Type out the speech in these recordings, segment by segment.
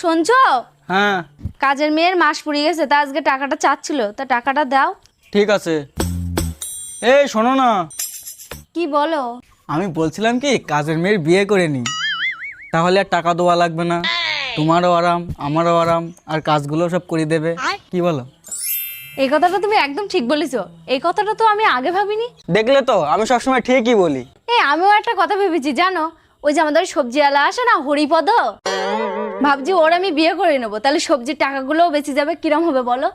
শুনছো? হ্যাঁ। কাজের মেয়ের মাস পুড়িয়ে গেছে তা আজকে টাকাটা চাচ্ছিল তা টাকাটা দাও। ঠিক আছে। এই শোনো না। কি বলো? আমি বলছিলাম কি কাজের মেয়ের বিয়ে করে নি। তাহলে আর টাকা দেওয়া লাগবে না। তোমারও আরাম আমারও আরাম আর কাজগুলো সব করে দেবে। কি বলো? এই কথাটা তুমি একদম ঠিক বলেছ। এই কথাটা তো আমি আগে ভাবিনি। দেখলে তো আমি সবসময় ঠিকই বলি। এই আমিও একটা কথা ভেবেছি জানো? ওই যে আমাদের সবজিওয়ালা আসে না হরিপদ? ভাবছি ওর আমি বিয়ে করে নেব। তাহলে সবজির টাকাগুলোও বেঁচে যাবে কিরম হবে বলো?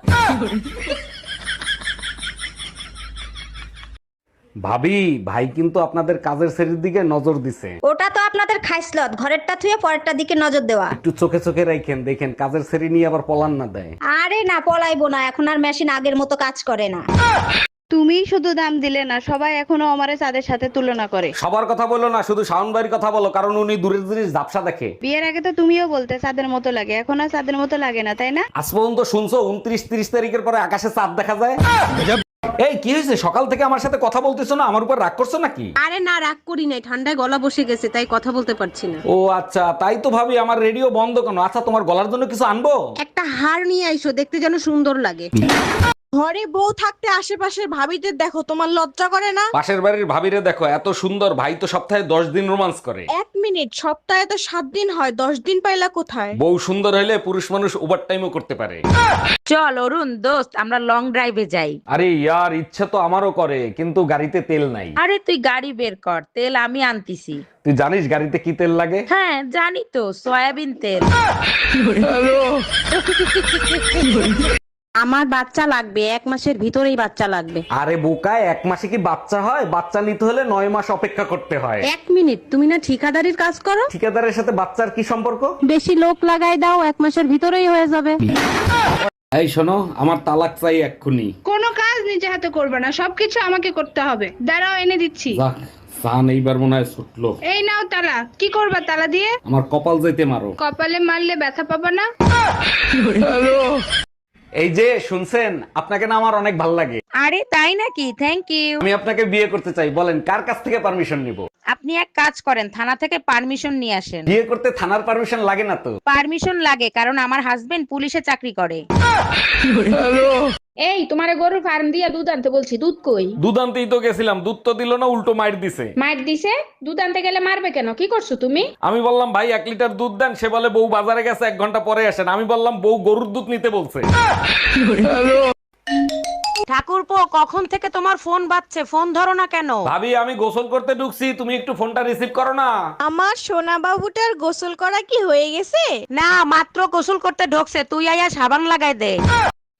ভাবি ভাই কিন্তু আপনাদের কাজের শ্রেণির দিকে নজর দিছে। ওটা তো আপনাদের খাইসলত ঘরেরটা থুয়ে পরেরটা দিকে নজর দেওয়া। একটু চোখে চোখে রাখেন দেখেন কাজের শ্রেণি নিয়ে আবার পলান না দেয়। আরে না পলাইবো না এখন আর মেশিন আগের মতো কাজ করে না। তুমিই শুধু দাম দিলে না সবাই এখনও আমারে চাঁদের সাথে তুলনা করে। সবার কথা বলো না শুধু শাওন ভাইয়ের কথা বলো কারণ উনি দূরের জিনিস ঝাপসা দেখে। বিয়ের আগে তো তুমিও বলতে চাঁদের মতো লাগে এখন আর চাঁদের মতো লাগে না তাই না? আজ পর্যন্ত শুনছো উনত্রিশ তিরিশ তারিখের পরে আকাশে চাঁদ দেখা যায়? এই কি হয়েছে? সকাল থেকে আমার সাথে কথা বলতেছো না আমার উপর রাগ করছ নাকি? আরে না রাগ করি নাই ঠান্ডায় গলা বসে গেছে তাই কথা বলতে পারছি না। ও আচ্ছা তাই তো ভাবি আমার রেডিও বন্ধ কেন? আচ্ছা তোমার গলার জন্য কিছু আনব? একটা হার নিয়ে আইসো দেখতে যেন সুন্দর লাগে। ঘরে বউ থাকতে আশেপাশের ভাবিদের দেখো তোমার লজ্জা করে না? পাশের বাড়ির ভাবিরে দেখো এত সুন্দর ভাই তো সপ্তাহে দশ দিন রোমান্স করে। এক মিনিট সপ্তাহে তো সাত দিন হয় দশ দিন পাইলা কোথায়? বউ সুন্দর হলে পুরুষ মানুষ ওভার টাইমও করতে পারে। চল অরুণ দোস্ত আমরা লং ড্রাইভে যাই। আরে ইয়ার ইচ্ছে তো আমারও করে কিন্তু গাড়িতে তেল নাই। আরে তুই গাড়ি বের কর তেল আমি আনতিছি। তুই জানিস গাড়িতে কি তেল লাগে? হ্যাঁ জানি তো সয়াবিন তেল। আমার বাচ্চা লাগবে এক মাসের ভিতরেই বাচ্চা লাগবে। আরে বোকায় এক মাসে কি বাচ্চা হয়? বাচ্চা নিতে হলে নয় মাস অপেক্ষা করতে হয়। এক মিনিট তুমি না ঠিকাদারির কাজ করো? ঠিকাদারের সাথে বাচ্চার কি সম্পর্ক? বেশি লোক লাগাই দাও এক মাসের ভিতরেই হয়ে যাবে। এই শোনো আমার তালাক চাই এক্ষুনি। কোনো কাজ নিজে হাতে করবে না সবকিছু আমাকে করতে হবে। দাঁড়াও এনে দিচ্ছি। যাক সান এইবার মনে হয় ছুটলো। এই নাও তালা কি করবা তালা দিয়ে? আমার কপাল যাইতে মারো। কপালে মারলে ব্যথা পাবা না? এই যে শুনছেন? আপনাকে না আমার অনেক ভালো লাগে। আরে তাই নাকি? থ্যাংক ইউ আমি আপনাকে বিয়ে করতে চাই। বলেন কার কাছ থেকে পারমিশন নিব? আপনি এক কাজ করেন থানা থেকে পারমিশন নিয়ে আসেন। বিয়ে করতে থানার পারমিশন লাগে না তো? পারমিশন লাগে কারণ আমার হাজবেন্ড পুলিশে চাকরি করে। এই তোমার গরুর ফার্ম দিয়ে দুধ আনতে বলছি দুধ কই? দুধ আনতেই তো গেছিলাম দুধ তো দিল না উল্টো মাইর দিছে। মার দিছে? দুধ আনতে গেলে মারবে কেন? কি করছ তুমি? আমি বললাম ভাই এক লিটার দুধ দেন। সে বলে বউ বাজারে গেছে এক ঘণ্টা পরে আসেন। আমি বললাম বউ গরুর দুধ নিতে বলছে। ঠাকুরপো কখন থেকে তোমার ফোন বাজছে? ফোন ধরো না কেন? ভাবি আমি গোসল করতে ঢুকছি তুমি একটু ফোনটা রিসিভ করো না। আমার সোনা বাবুটার গোসল করা কি হয়ে গেছে? না মাত্র গোসল করতে ঢুকছে। তুই আয়া সাবান লাগাই দে।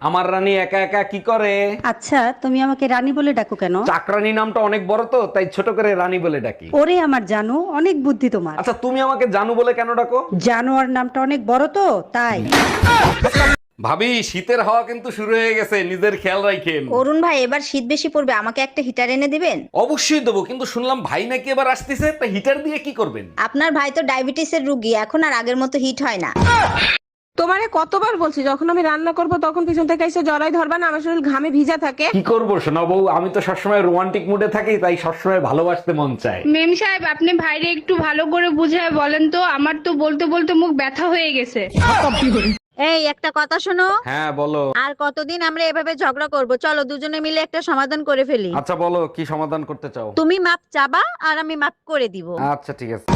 আমার রানী একা একা কি করে? আচ্ছা তুমি আমাকে রানী বলে ডাকো কেন? চাকরানী নামটা অনেক বড় তো তাই ছোট করে রানী বলে ডাকি। ওরে আমার জানো অনেক বুদ্ধি তোমার। আচ্ছা তুমি আমাকে জানু বলে কেন ডাকো? জানোয়ার নামটা অনেক বড় তো তাই। ভাবি শীতের হাওয়া কিন্তু শুরু হয়ে গেছে নিজের খেয়াল রাখেন। অরুণ ভাই এবার শীত বেশি পড়বে আমাকে একটা হিটার এনে দিবেন? অবশ্যই দেবো কিন্তু শুনলাম ভাই নাকি এবার আসতেছে তা হিটার দিয়ে কি করবেন? আপনার ভাই তো ডায়াবেটিসের রুগী এখন আর আগের মতো হিট হয় না। তোমারে কতবার বলছি যখন আমি রান্না করব তখন পিছন থেকে এসে জড়াই ধরবা না আমার শরীর ঘামে ভিজা থাকে। কি করব শোনা বউ আমি তো সবসময় রোমান্টিক মুডে থাকি তাই সবসময় ভালোবাসতে মন চায়। মেম সাহেব আপনি ভাইরে একটু ভালো করে বুঝায় বলেন তো আমার তো বলতে বলতে মুখ ব্যথা হয়ে গেছে। এই একটা কথা শোনো। হ্যাঁ বলো। আর কতদিন আমরা এভাবে ঝগড়া করব? চলো দুজনে মিলে একটা সমাধান করে ফেলি। আচ্ছা বলো কি সমাধান করতে চাও? তুমি মাপ চাবা আর আমি মাপ করে দিব। আচ্ছা ঠিক আছে।